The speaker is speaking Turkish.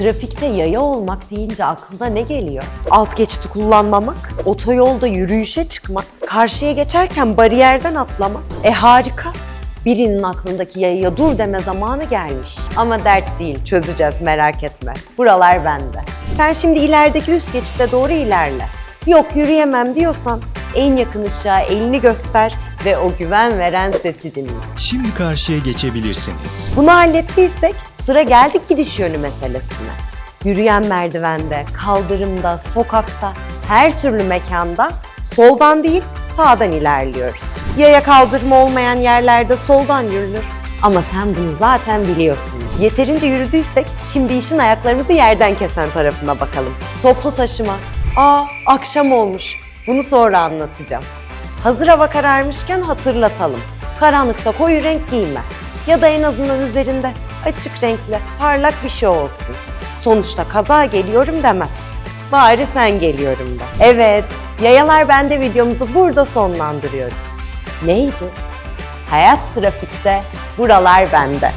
Trafikte yaya olmak deyince aklına ne geliyor? Alt geçidi kullanmamak, otoyolda yürüyüşe çıkmak, karşıya geçerken bariyerden atlamak. E harika. Birinin aklındaki yayaya dur deme zamanı gelmiş. Ama dert değil, çözeceğiz merak etme. Buralar bende. Sen şimdi ilerideki üst geçide doğru ilerle. Yok yürüyemem diyorsan en yakın ışığa elini göster ve o güven veren sesi dinle. Şimdi karşıya geçebilirsiniz. Bunu hallettiysek sıra geldik gidiş yönü meselesine. Yürüyen merdivende, kaldırımda, sokakta, her türlü mekanda soldan değil sağdan ilerliyoruz. Yaya kaldırma olmayan yerlerde soldan yürünür. Ama sen bunu zaten biliyorsun. Yeterince yürüdüysek şimdi işin ayaklarımızı yerden kesen tarafına bakalım. Toplu taşıma. Aa akşam olmuş. Bunu sonra anlatacağım. Hazır hava kararmışken hatırlatalım. Karanlıkta koyu renk giyme. Ya da en azından üzerinde açık renkli, parlak bir şey olsun. Sonuçta kaza geliyorum demez. Bari sen geliyorum de. Evet, Yayalar Bende videomuzu burada sonlandırıyoruz. Neydi? Hayat trafikte, buralar bende.